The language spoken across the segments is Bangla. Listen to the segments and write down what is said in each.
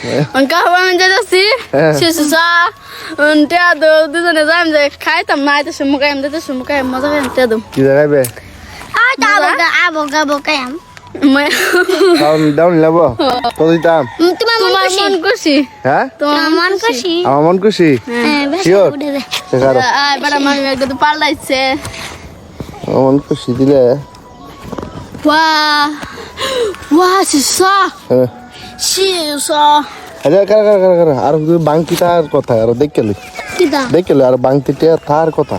নাম্বার দিও বাবুনে গেম কাহো বাইনি অঙ্কা বানানো যাইতাছি হ্যাঁ। সিসা টিয়া দো দুজনে যাই যে খাইতাম না আইতে সমুখ আইম দিতে সমুখ আইম মজা খাইম টিয়া দো কি জায়গায় বে আর তাবো আবো গাবো কায়াম ডাউন ডাউন লাব তো দিতাম তোমার মন খুশি মন খুশি হ্যাঁ তোমার মন খুশি আমার মন খুশি হ্যাঁ বেশ Sure. উঠে দে কারও আয় বড় মামি একদম তো পাল্টাইছে আমার মন খুশি দিলে ওয়া ওয়া সিসা হ্যাঁ সিসা কার কার কার কার? আর বাংতি তার কথা আর দেখে লি দেখে লি আর বাংতিটা তার কথা।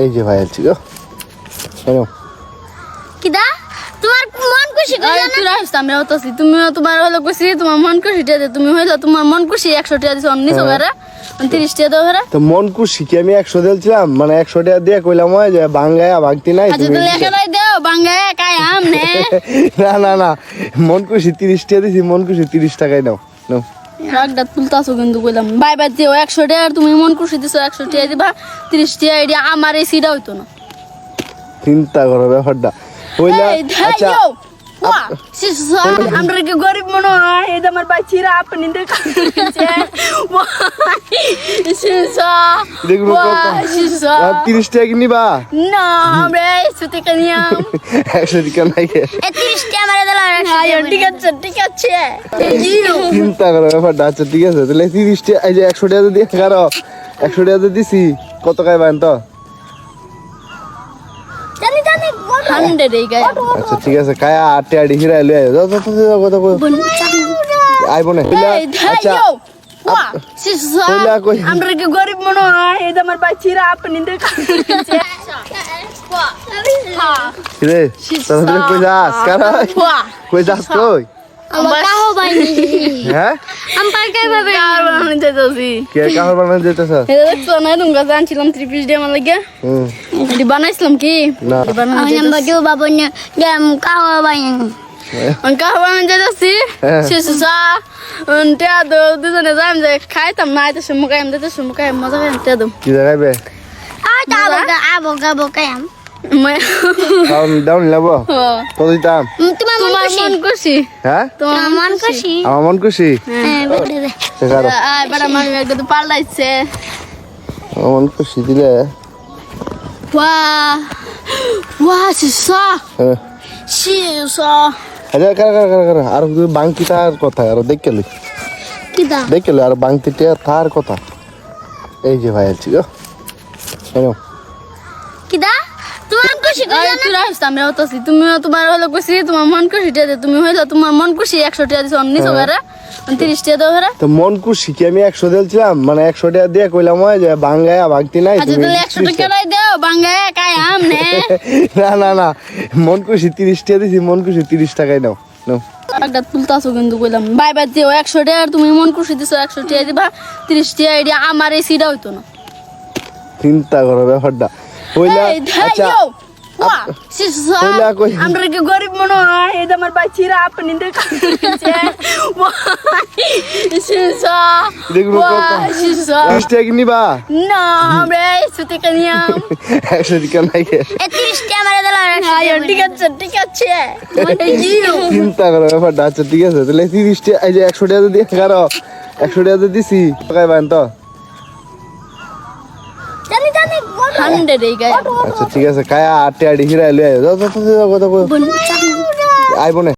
এই যে ভাই আছি গো। এনো কিদা? তোমার মন খুশি তুই রাখছ আমরা হতাছি তুমি তোমার হলো খুশি তোমার মন খুশি দে। তুমি হইল তোমার মন খুশি একশো টাকা দিছো অন্য সবারে তিরিশ টাকা দাও হেরা তো মন খুশি কি? আমি একশো দিয়েছিলাম মানে একশো টাকা দিয়ে কইলাম ওই যে বাঙ্গায়া বাগতি নাই আচ্ছা তুমি তাহলে একাই দাও বাঙ্গায় কাই আম নে না না না। মন খুশি তিরিশ টাকা দিছি মন খুশি তিরিশ টাকায় নাও। নাও। রাগটা তুলতাছো কিন্তু কইলাম। বাই বাই দিও একশো টাকা তুমি মন খুশি দিছো একশো টাকা দিবা তিরিশ টাকা এটি আমার এই সিটা হইতো না। চিন্তা করো ব্যাপারটা। আচ্ছা আমরা কি গরিব মনে হয় এই যে আমার বাচ্চিরা আপনি তিরিশ টাকা নিবা না আমরা এই সুতে কানিয়াম একশো টাকা নাই গে। এ 30 টা আমারে দিলা আয় ঠিক আছে ঠিক আছে চিন্তা করো ব্যাপারটা আচ্ছা ঠিক আছে তাহলে তিরিশ টাকা এই যে একশো টাকা একশো টাকা দিছি কত খাইবেন তো হান্ড্রেড এই গায়ে। আচ্ছা ঠিক আছে খায়া আটে আটি হিরাই লয়ে যাও যাও, যাও, যাও। আইব না আচ্ছা কইলা কই? আমরা কি গরিব মনে হয়? এই আমার বাচ্চিরা আপনি রে তোরা কই যাস? কারা? কই যাস কই আমার কাহো বাইনি হ্যাঁ? আমার কাই ভাবে যাইতাছি কে কাহর বানান যেতেছ? এটা দেখছ না তুমি গাছ আনছিলাম থ্রি পিস দিয়ে আমার লাগে এটি বানাইছিলাম কি? না। আমি নাম্বার দিও বাবুনে গেম কাহো বাইনি অঙ্কা বানানো যাইতাছি হ্যাঁ। সিসা টিয়া দো দুজনে যাই যে খাইতাম না আইতে সমুখ আইম দিতে সমুখ আইম মজা খাইম টিয়া দো। কি আবো গাবো তোমার মন খুশি? হ্যাঁ? তোমার মন খুশি? আমার মন খুশি? হ্যাঁ কারও বড় মামি একদম তো পাল্টাইছে। আমার মন খুশি দিলে? ওয়া ওয়া সিসা হ্যাঁ সিসা আচ্ছা কার কার কার কার? আর বাংতি তার কথা আর দেখে লি দেখে লি আর বাংতিটা তার কথা। এই যে ভাই আছি গো এনো কিদা তোমার খুশি কইলা তুই রাখছ আমরা হতাছি তুমি তোমার হলো খুশি তোমার মন খুশি তুমি হইল তোমার মন খুশি একশো টাকা দিছো অন্য সবারে তিরিশ টাকা দাও হেরা তো মন খুশি কি আমি একশো দিয়েছিলাম মানে একশো টাকা দিয়ে কইলাম ওই যে বাঙ্গায়া বাগতি নাই আচ্ছা তুমি তাহলে একশো টাকা রাই দাও বাঙ্গায় কাই আম নে। না না না মন খুশি তিরিশ টাকা দিছি মন খুশি তিরিশ টাকাই নাও নাও। একটা তুলতাছো কিন্তু কইলাম বাই বাই দিও একশো টাকা আর তুমি মন খুশি দিছো একশো টাকা দিবা তিরিশ টাকা এটি আমার এই সিটা হইতো না। চিন্তা করো ব্যাপারটা। ধাই আচ্ছা ওয়া সিসা কইলা কই? আমরা কি গরিব মনে হয়? এই আমার বাচ্চিরা আপনি দেখে সিসা দেখব ওয়া কত? সিসা তিরিশ টাকা কি নিবা। না আমরা একশো টাকা নাই গে। এ 30 টা আমারে দিলা আয় ঠিক আছে ঠিক আছে। চিন্তা করো ব্যাপারটা আচ্ছা ঠিক আছে। তাহলে তিরিশ এই যে একশো টাকা একশো টাকা দিয়ে দিছি তো। হান্ড্রেড এই গায়ে। আচ্ছা ঠিক আছে কায়া আটে আটি হিরাই লয়ে যাও, যাও, যাও, যাও। আইব না